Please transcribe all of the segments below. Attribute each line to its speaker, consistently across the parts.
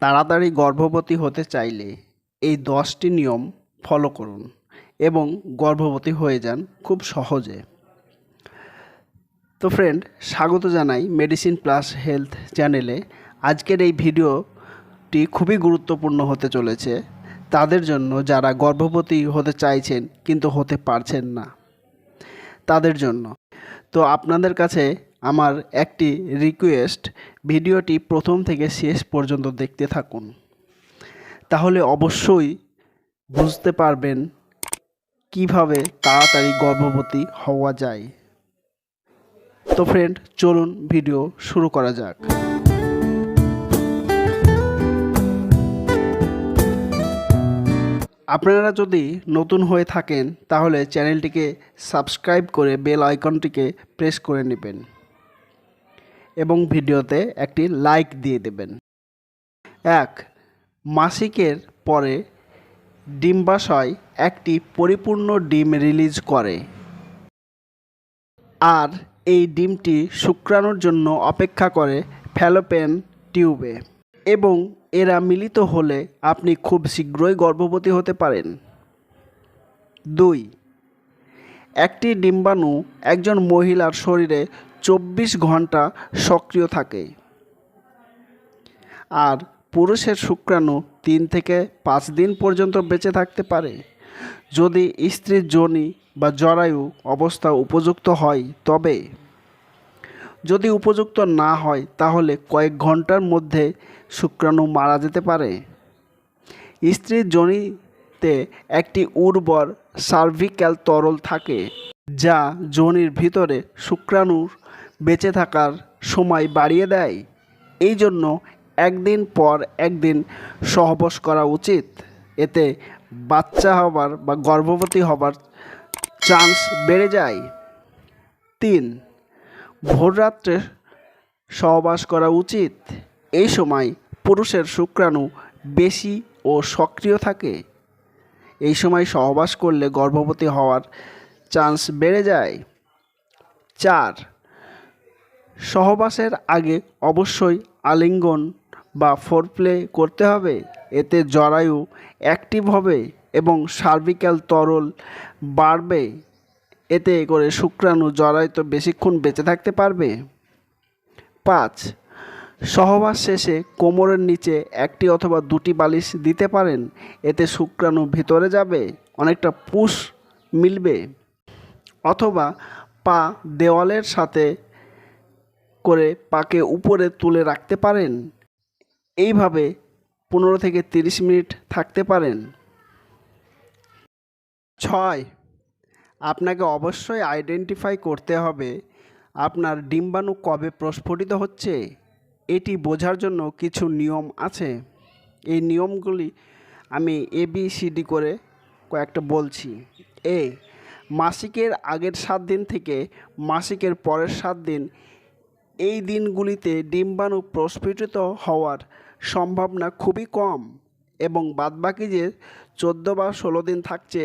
Speaker 1: তাড়াতাড়ি গর্ভবতী হতে চাইলে এই দশটি নিয়ম ফলো করুন এবং গর্ভবতী হয়ে যান খুব সহজে। তো ফ্রেন্ড স্বাগত জানাই মেডিসিন প্লাস হেলথ চ্যানেলে আজকের এই ভিডিওটি খুবই গুরুত্বপূর্ণ হতে চলেছে। তাদের জন্য যারা গর্ভবতী হতে চাইছেন কিন্তু হতে পারছেন না। তাদের জন্য। তো আপনাদের কাছে আমার একটি রিকোয়েস্ট ভিডিওটি প্রথম থেকে শেষ পর্যন্ত দেখতে থাকুন। তাহলে অবশ্যই বুঝতে পারবেন কীভাবে তাড়াতাড়ি গর্ভবতী হওয়া যায়। তো ফ্রেন্ড চলুন ভিডিও শুরু করা যাক। আপনারা যদি নতুন হয়ে থাকেন, তাহলে চ্যানেলটিকে সাবস্ক্রাইব করে বেল আইকনটিকে প্রেস করে নেবেন। এবং ভিডিওতে একটি লাইক দিয়ে দেবেন। এক, মাসিকের পরে ডিম্বাশয় একটি পরিপূর্ণ ডিম রিলিজ করে। আর এই ডিমটি শুক্রাণুর জন্য অপেক্ষা করে ফ্যালোপেন টিউবে এবং এরা মিলিত হলে আপনি খুব শীঘ্রই গর্ভবতী হতে পারেন। দুই, একটি ডিম্বাণু একজন মহিলার শরীরে চব্বিশ ঘণ্টা সক্রিয় থাকে। আর পুরুষের শুক্রাণু তিন থেকে পাঁচ দিন পর্যন্ত বেঁচে থাকতে পারে। যদি স্ত্রীর যোনি বা জরায়ু অবস্থা উপযুক্ত হয়, তবে যদি উপযুক্ত না হয়, তাহলে কয়েক ঘণ্টার মধ্যে শুক্রাণু মারা যেতে পারে। স্ত্রীর যোনিতে একটি উর্বর সার্ভিক্যাল তরল থাকে। যা যোনির ভিতরে শুক্রাণুর বেঁচে থাকার সময় বাড়িয়ে দেয়। এই জন্য একদিন পর একদিন সহবাস করা উচিত। এতে বাচ্চা হবার বা গর্ভবতী হবার চান্স বেড়ে যায়। তিন ভোররাত্রে সহবাস করা উচিত। এই সময় পুরুষের শুক্রাণু বেশি ও সক্রিয় থাকে। এই সময় সহবাস করলে গর্ভবতী হওয়ার চান্স বেড়ে যায়। চার, সহবাসের আগে অবশ্যই আলিঙ্গন বা ফোরপ্লে করতে হবে। এতে জরায়ু অ্যাক্টিভ হবে এবং সার্ভিক্যাল তরল বাড়বে। এতে করে শুক্রাণু জরায়ুতে বেশিক্ষণ বেঁচে থাকতে পারবে। পাঁচ, সহবাস শেষে কোমরের নিচে একটি অথবা দুটি বালিশ দিতে পারেন। এতে শুক্রাণু ভিতরে যাবে, অনেকটা পুষ মিলবে। অথবা পা দেওয়ালের সাথে করে পাকে উপরে তুলে রাখতে পারেন। এইভাবে পনেরো থেকে তিরিশ মিনিট থাকতে পারেন। ছয়, আপনাকে অবশ্যই আইডেন্টিফাই করতে হবে আপনার ডিম্বাণু কবে প্রস্ফুটিত হচ্ছে। এটি বোঝার জন্য কিছু নিয়ম আছে। এই নিয়মগুলি আমি এ বি করে কয়েকটা বলছি। এ মাসিকের আগের সাত দিন থেকে মাসিকের পরের সাত দিন এই দিনগুলিতে ডিম্বাণু প্রস্ফুটিত হওয়ার সম্ভাবনা খুবই কম এবং বাদবাকি যে চোদ্দ বা ষোলো দিন থাকছে,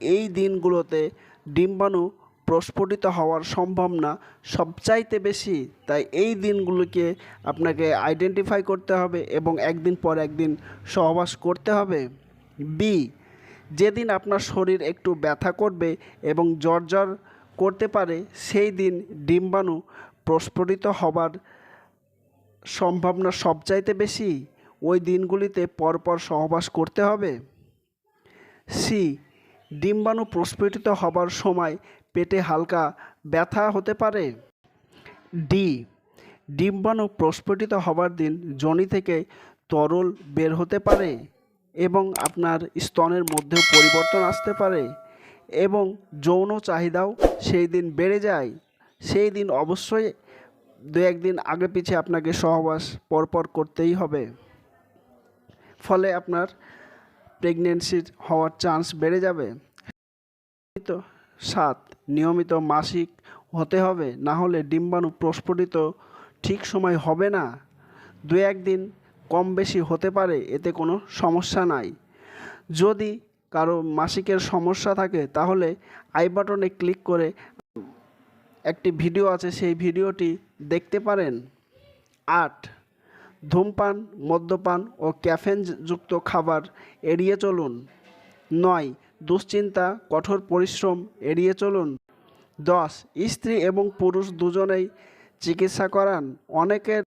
Speaker 1: এই দিনগুলোতে ডিম্বাণু প্রস্ফুটিত হওয়ার সম্ভাবনা সবচাইতে বেশি। তাই এই দিনগুলোকে আপনাকে আইডেন্টিফাই করতে হবে এবং একদিন পর একদিন সহবাস করতে হবে। বি যেদিন আপনার শরীর একটু ব্যথা করবে এবং জ্বর করতে পারে, সেই দিন ডিম্বাণু প্রস্ফুটিত হবার সম্ভাবনা সবচাইতে বেশি। ওই দিনগুলিতে পরপর সহবাস করতে হবে। সি. ডিম্বাণু প্রস্ফুটিত হবার সময় পেটে হালকা ব্যথা হতে পারে। ডি. ডিম্বাণু প্রস্ফুটিত হবার দিন যোনি থেকে তরল বের হতে পারে। এবং আপনার স্তনের মধ্যেও পরিবর্তন আসতে পারে এবং যৌন চাহিদাও সেই দিন বেড়ে যায়। সেই দিন অবশ্যই দু একদিন আগে পিছে আপনাকে সহবাস পরপর করতেই হবে। ফলে আপনার প্রেগনেন্সির হওয়ার চান্স বেড়ে যাবে। সাত, নিয়মিত মাসিক হতে হবে, না হলে ডিম্বাণু প্রস্ফুটিত ঠিক সময় হবে না। দু একদিন কম বেশি হতে পারে, এতে কোনো সমস্যা নাই। যদি কারও মাসিকের সমস্যা থাকে, তাহলে আই বাটনে ক্লিক করে একটি ভিডিও আছে, সেই ভিডিওটি দেখতে পারেন। আট, ধূমপান, মদ্যপান ও ক্যাফেনযুক্ত খাবার এড়িয়ে চলুন। নয়, দুশ্চিন্তা, কঠোর পরিশ্রম এড়িয়ে চলুন। দশ, স্ত্রী এবং পুরুষ দুজনেই চিকিৎসা করান। অনেকের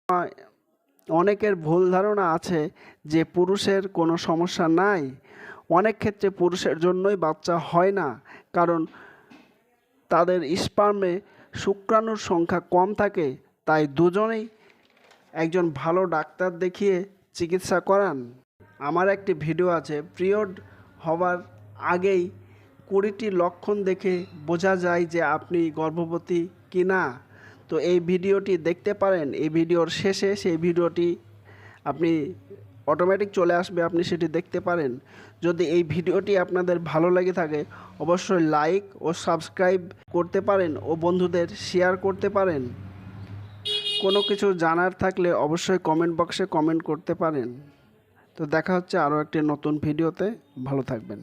Speaker 1: অনেকের ভুল ধারণা আছে যে পুরুষের কোনো সমস্যা নাই। অনেক ক্ষেত্রে পুরুষের জন্যই বাচ্চা হয় না, কারণ তাদের স্পার্মে শুক্রাণুর সংখ্যা কম থাকে, তাই দুজনেই একজন ভালো ডাক্তার দেখিয়ে চিকিৎসা করান। আমার একটি ভিডিও আছে, পিরিয়ড হওয়ার আগেই কুড়িটি লক্ষণ দেখে বোঝা যায় যে আপনি গর্ভবতী কি না তো এই ভিডিওটি দেখতে পারেন, এই ভিডিওর শেষে সেই ভিডিওটি আপনি অটোমেটিক চলে আসবে, আপনি সেটি দেখতে পারেন। যদি এই ভিডিওটি আপনাদের ভালো লেগে থাকে, অবশ্যই লাইক ও সাবস্ক্রাইব করতে পারেন ও বন্ধুদের শেয়ার করতে পারেন। কোনো কিছু জানার থাকলে অবশ্যই কমেন্ট বক্সে কমেন্ট করতে পারেন। তো দেখা হচ্ছে আরও একটি নতুন ভিডিওতে, ভালো থাকবেন।